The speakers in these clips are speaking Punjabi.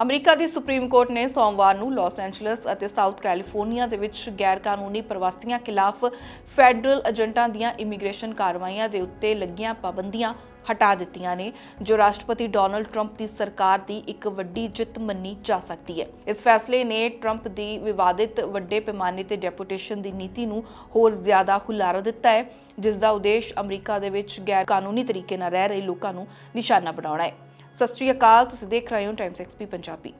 ਅਮਰੀਕਾ ਦੀ ਸੁਪਰੀਮ ਕੋਰਟ ਨੇ ਸੋਮਵਾਰ ਨੂੰ ਲਾਸ ਐਂਜਲਸ ਅਤੇ ਸਾਊਥ ਕੈਲੀਫੋਰਨੀਆ ਦੇ ਵਿੱਚ ਗੈਰ ਕਾਨੂੰਨੀ ਪ੍ਰਵਾਸੀਆਂ ਖਿਲਾਫ ਫੈਡਰਲ ਏਜੰਟਾਂ ਦੀਆਂ ਇਮੀਗ੍ਰੇਸ਼ਨ ਕਾਰਵਾਈਆਂ ਦੇ ਉੱਤੇ ਲੱਗੀਆਂ ਪਾਬੰਦੀਆਂ ਹਟਾ ਦਿੱਤੀਆਂ ਨੇ, ਜੋ ਰਾਸ਼ਟਰਪਤੀ ਡੋਨਲਡ ਟਰੰਪ ਦੀ ਸਰਕਾਰ ਦੀ ਇੱਕ ਵੱਡੀ ਜਿੱਤ ਮੰਨੀ ਜਾ ਸਕਦੀ ਹੈ। ਇਸ ਫੈਸਲੇ ਨੇ ਟਰੰਪ ਦੀ ਵਿਵਾਦਿਤ ਵੱਡੇ ਪੈਮਾਨੇ ਤੇ ਡੈਪੂਟੇਸ਼ਨ ਦੀ ਨੀਤੀ ਨੂੰ ਹੋਰ ਜ਼ਿਆਦਾ ਹੁਲਾਰਾ ਦਿੱਤਾ ਹੈ, ਜਿਸ ਦਾ ਉਦੇਸ਼ ਅਮਰੀਕਾ ਦੇ ਵਿੱਚ ਗੈਰ ਕਾਨੂੰਨੀ ਤਰੀਕੇ ਨਾਲ ਰਹਿ ਰਹੇ ਲੋਕਾਂ ਨੂੰ ਨਿਸ਼ਾਨਾ ਬਣਾਉਣਾ ਹੈ। ਸਤਿ ਸ਼੍ਰੀ ਅਕਾਲ ਤੁਸੀਂ ਦੇਖ ਰਹੇ ਹੋ ਟਾਈਮਸ ਐਕਸਪੀ ਪੰਜਾਬੀ।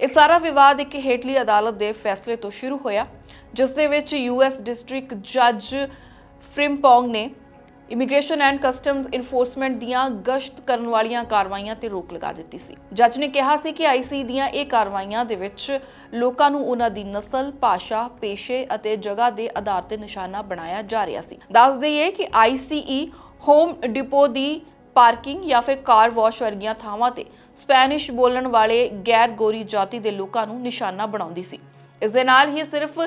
ਇਹ ਸਾਰਾ ਵਿਵਾਦ ਇੱਕ ਹੇਠਲੀ ਅਦਾਲਤ ਦੇ ਫੈਸਲੇ ਤੋਂ ਸ਼ੁਰੂ ਹੋਇਆ ਜਿਸ ਦੇ ਵਿੱਚ ਯੂਐਸ ਡਿਸਟ੍ਰਿਕਟ ਜੱਜ ਫ੍ਰਿੰਪੋਂਗ ਨੇ ਇਮੀਗ੍ਰੇਸ਼ਨ ਐਂਡ ਕਸਟਮਸ ਇਨਫੋਰਸਮੈਂਟ ਦੀਆਂ ਗਸ਼ਤ ਕਰਨ ਵਾਲੀਆਂ ਕਾਰਵਾਈਆਂ ਤੇ ਰੋਕ ਲਗਾ ਦਿੱਤੀ ਸੀ। ਜੱਜ ਨੇ ਕਿਹਾ ਸੀ ਕਿ ਆਈਸੀ ਦੀਆਂ ਇਹ ਕਾਰਵਾਈਆਂ ਦੇ ਵਿੱਚ ਲੋਕਾਂ ਨੂੰ ਉਹਨਾਂ ਦੀ ਨਸਲ, ਭਾਸ਼ਾ, ਪੇਸ਼ੇ ਅਤੇ ਜਗ੍ਹਾ ਦੇ ਆਧਾਰ ਤੇ ਨਿਸ਼ਾਨਾ ਬਣਾਇਆ ਜਾ ਰਿਹਾ ਸੀ। ਦੱਸ ਦਈਏ ਕਿ ਆਈਸੀਈ ਹੋਮ ਡਿਪੋ ਦੀ ਪਾਰਕਿੰਗ ਜਾਂ ਫਿਰ ਕਾਰ ਵਾਸ਼ ਵਰਗੀਆਂ ਥਾਵਾਂ ਤੇ ਸਪੈਨਿਸ਼ ਬੋਲਣ ਵਾਲੇ ਗੈਰ ਗੋਰੀ ਜਾਤੀ ਦੇ ਲੋਕਾਂ ਨੂੰ ਨਿਸ਼ਾਨਾ ਬਣਾਉਂਦੀ ਸੀ। ਇਸ ਦੇ ਨਾਲ ਹੀ ਸਿਰਫ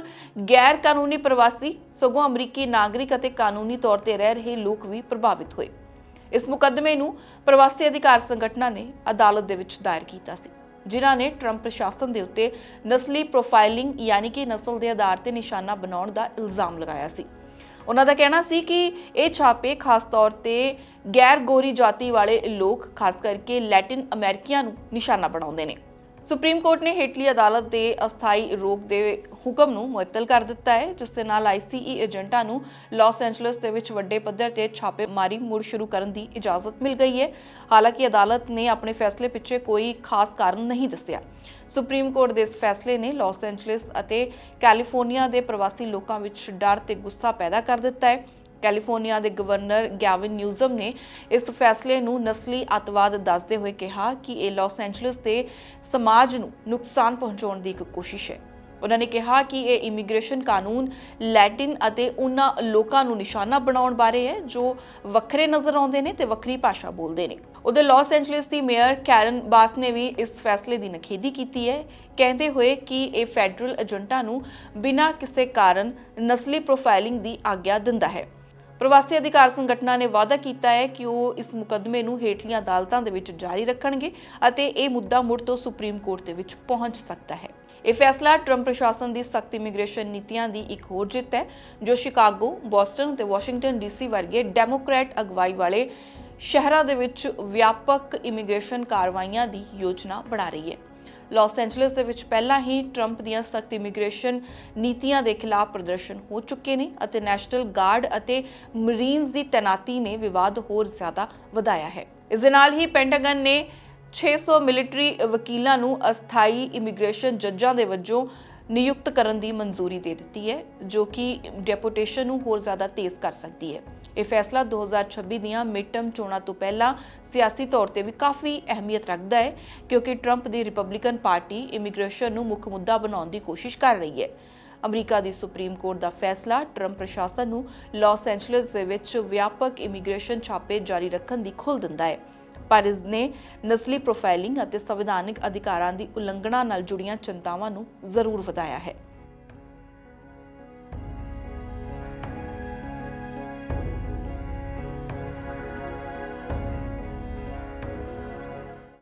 ਗੈਰ ਕਾਨੂੰਨੀ ਪ੍ਰਵਾਸੀ, ਸਗੋਂ ਅਮਰੀਕੀ ਨਾਗਰਿਕ ਅਤੇ ਕਾਨੂੰਨੀ ਤੌਰ ਤੇ ਰਹਿ ਰਹੇ ਲੋਕ ਵੀ ਪ੍ਰਭਾਵਿਤ ਹੋਏ। ਇਸ ਮੁਕੱਦਮੇ ਨੂੰ ਪ੍ਰਵਾਸੀ ਅਧਿਕਾਰ ਸੰਗਠਨਾਂ ਨੇ ਅਦਾਲਤ ਦੇ ਵਿੱਚ ਦਾਇਰ ਕੀਤਾ ਸੀ, ਜਿਨ੍ਹਾਂ ਨੇ ਟਰੰਪ ਪ੍ਰਸ਼ਾਸਨ ਦੇ ਉੱਤੇ ਨਸਲੀ ਪ੍ਰੋਫਾਈਲਿੰਗ ਯਾਨੀ ਕਿ ਨਸਲ ਦੇ ਆਧਾਰ ਤੇ ਨਿਸ਼ਾਨਾ ਬਣਾਉਣ ਦਾ ਇਲਜ਼ਾਮ ਲਗਾਇਆ ਸੀ। ਉਹਨਾਂ ਦਾ ਕਹਿਣਾ ਸੀ ਕਿ ਇਹ ਛਾਪੇ ਖਾਸ ਤੌਰ ਤੇ ਗੈਰ ਗੋਰੀ ਜਾਤੀ ਵਾਲੇ ਲੋਕ, ਖਾਸ ਕਰਕੇ ਲੈਟਿਨ ਅਮਰੀਕੀਆਂ ਨੂੰ ਨਿਸ਼ਾਨਾ ਬਣਾਉਂਦੇ ਨੇ। ਸੁਪਰੀਮ ਕੋਰਟ ਨੇ ਹੇਠਲੀ ਅਦਾਲਤ ਦੇ ਅਸਥਾਈ ਰੋਕ ਦੇ ਹੁਕਮ ਨੂੰ ਮੁਅੱਤਲ ਕਰ ਦਿੱਤਾ ਹੈ, ਜਿਸ ਦੇ ਨਾਲ ਆਈਸੀਈ ਏਜੰਟਾਂ ਨੂੰ ਲਾਸ ਐਂਜਲਸ ਦੇ ਵਿੱਚ ਵੱਡੇ ਪੱਧਰ ਤੇ ਛਾਪੇਮਾਰੀ ਮੁੜ ਸ਼ੁਰੂ ਕਰਨ ਦੀ ਇਜਾਜ਼ਤ ਮਿਲ ਗਈ ਹੈ। ਹਾਲਾਂਕਿ ਅਦਾਲਤ ਨੇ ਆਪਣੇ ਫੈਸਲੇ ਪਿੱਛੇ ਕੋਈ ਖਾਸ ਕਾਰਨ ਨਹੀਂ ਦੱਸਿਆ। ਸੁਪਰੀਮ ਕੋਰਟ ਦੇ ਇਸ ਫੈਸਲੇ ਨੇ ਲਾਸ ਐਂਜਲਸ ਅਤੇ ਕੈਲੀਫੋਰਨੀਆ ਦੇ ਪ੍ਰਵਾਸੀ ਲੋਕਾਂ ਵਿੱਚ ਡਰ ਤੇ ਗੁੱਸਾ ਪੈਦਾ ਕਰ ਦਿੱਤਾ ਹੈ। ਕੈਲੀਫੋਰਨੀਆ ਦੇ ਗਵਰਨਰ ਗੈਵਿਨ ਨਿਊਜ਼ਮ ਨੇ ਇਸ ਫੈਸਲੇ ਨੂੰ ਨਸਲੀ ਅਤਵਾਦ ਦੱਸਦੇ ਹੋਏ ਕਿਹਾ ਕਿ ਇਹ ਲਾਸ ਐਂਜਲਸ ਦੇ ਸਮਾਜ ਨੂੰ ਨੁਕਸਾਨ ਪਹੁੰਚਾਉਣ ਦੀ ਇੱਕ ਕੋਸ਼ਿਸ਼ ਹੈ। ਉਹਨਾਂ ਨੇ ਕਿਹਾ ਕਿ ਇਹ ਇਮੀਗ੍ਰੇਸ਼ਨ ਕਾਨੂੰਨ ਲੈਟਿਨ ਅਤੇ ਉਹਨਾਂ ਲੋਕਾਂ ਨੂੰ ਨਿਸ਼ਾਨਾ ਬਣਾਉਣ ਬਾਰੇ ਹੈ, ਜੋ ਵੱਖਰੇ ਨਜ਼ਰ ਆਉਂਦੇ ਨੇ ਤੇ ਵੱਖਰੀ ਭਾਸ਼ਾ ਬੋਲਦੇ ਨੇ। ਉਹਦੇ ਲਾਸ ਐਂਜਲਸ ਦੀ ਮੇਅਰ ਕੈਰਨ ਬਾਸ ਨੇ ਵੀ ਇਸ ਫੈਸਲੇ ਦੀ ਨਖੇਦੀ ਕੀਤੀ ਹੈ। ਕਹਿੰਦੇ ਹੋਏ ਕਿ ਇਹ ਫੈਡਰਲ ਏਜੰਟਾਂ ਨੂੰ ਬਿਨਾਂ ਕਿਸੇ ਕਾਰਨ ਨਸਲੀ ਪ੍ਰੋਫਾਈਲਿੰਗ ਦੀ ਆਗਿਆ ਦਿੰਦਾ ਹੈ। ਪ੍ਰਵਾਸੀ ਅਧਿਕਾਰ ਸੰਗਠਨਾਂ ਨੇ ਵਾਅਦਾ ਕੀਤਾ ਹੈ ਕਿ ਉਹ ਇਸ ਮੁਕੱਦਮੇ ਨੂੰ ਹੇਠਲੀਆਂ ਅਦਾਲਤਾਂ ਦੇ ਵਿੱਚ ਜਾਰੀ ਰੱਖਣਗੇ ਅਤੇ ਇਹ ਮੁੱਦਾ ਮੁੜ ਤੋਂ ਸੁਪਰੀਮ ਕੋਰਟ ਦੇ ਵਿੱਚ ਪਹੁੰਚ ਸਕਦਾ ਹੈ। ਇਹ ਫੈਸਲਾ ਟਰੰਪ ਪ੍ਰਸ਼ਾਸਨ ਦੀ ਸਖਤ ਇਮੀਗ੍ਰੇਸ਼ਨ ਨੀਤੀਆਂ ਦੀ ਇੱਕ ਹੋਰ ਜਿੱਤ ਹੈ ਜੋ ਸ਼ਿਕਾਗੋ, ਬੋਸਟਨ ਤੇ ਵਾਸ਼ਿੰਗਟਨ ਡੀਸੀ ਵਰਗੇ ਡੈਮੋਕ੍ਰੈਟ ਅਗਵਾਈ ਵਾਲੇ ਸ਼ਹਿਰਾਂ ਦੇ ਵਿੱਚ ਵਿਆਪਕ ਇਮੀਗ੍ਰੇਸ਼ਨ ਕਾਰਵਾਈਆਂ ਦੀ ਯੋਜਨਾ ਬਣਾ ਰਹੀ ਹੈ। ਲਾਸ ਐਂਜਲਸ ਦੇ ਵਿੱਚ ਪਹਿਲਾਂ ਹੀ ਟਰੰਪ ਦੀਆਂ ਸਖਤ ਇਮੀਗ੍ਰੇਸ਼ਨ ਨੀਤੀਆਂ ਦੇ ਖਿਲਾਫ ਪ੍ਰਦਰਸ਼ਨ ਹੋ ਚੁੱਕੇ ਨੇ ਅਤੇ ਨੈਸ਼ਨਲ ਗਾਰਡ ਅਤੇ ਮਰੀਨਸ ਦੀ ਤੈਨਾਤੀ ਨੇ ਵਿਵਾਦ ਹੋਰ ਜ਼ਿਆਦਾ ਵਧਾਇਆ ਹੈ। ਇਸ ਦੇ ਨਾਲ ਹੀ ਪੈਂਟਾਗਨ ਨੇ 600 ਮਿਲਟਰੀ ਵਕੀਲਾਂ ਨੂੰ ਅਸਥਾਈ ਇਮੀਗ੍ਰੇਸ਼ਨ ਜੱਜਾਂ ਦੇ ਵਜੋਂ ਨਿਯੁਕਤ ਕਰਨ ਦੀ ਮਨਜ਼ੂਰੀ ਦੇ ਦਿੱਤੀ ਹੈ, ਜੋ ਕਿ ਡੈਪੂਟੇਸ਼ਨ ਨੂੰ ਹੋਰ ਜ਼ਿਆਦਾ ਤੇਜ਼ ਕਰ ਸਕਦੀ ਹੈ। ਇਹ ਫੈਸਲਾ 2026 ਦੀਆਂ ਮਿਡਟਰਮ ਚੋਣਾਂ ਤੋਂ ਪਹਿਲਾਂ ਸਿਆਸੀ ਤੌਰ ਤੇ ਵੀ ਕਾਫੀ ਅਹਿਮੀਅਤ ਰੱਖਦਾ ਹੈ, ਕਿਉਂਕਿ ਟਰੰਪ ਦੀ ਰਿਪਬਲਿਕਨ ਪਾਰਟੀ ਇਮੀਗ੍ਰੇਸ਼ਨ ਨੂੰ ਮੁੱਖ ਮੁੱਦਾ ਬਣਾਉਣ ਦੀ ਕੋਸ਼ਿਸ਼ ਕਰ ਰਹੀ ਹੈ। ਅਮਰੀਕਾ ਦੀ ਸੁਪਰੀਮ ਕੋਰਟ ਦਾ ਫੈਸਲਾ ਟਰੰਪ ਪ੍ਰਸ਼ਾਸਨ ਨੂੰ ਲਾਸ ਐਂਜਲਸ ਦੇ ਵਿੱਚ ਵਿਆਪਕ ਇਮੀਗ੍ਰੇਸ਼ਨ ਛਾਪੇ ਜਾਰੀ ਰੱਖਣ ਦੀ ਖੁੱਲ੍ਹ ਦਿੰਦਾ ਹੈ। ਪਰ ਇਸ ਨੇ ਨਸਲੀ ਪ੍ਰੋਫਾਈਲਿੰਗ ਅਤੇ ਸੰਵਿਧਾਨਿਕ ਅਧਿਕਾਰਾਂ ਦੀ ਉਲੰਘਣਾ ਨਾਲ ਜੁੜੀਆਂ ਚਿੰਤਾਵਾਂ ਨੂੰ ਜ਼ਰੂਰ ਵਧਾਇਆ ਹੈ।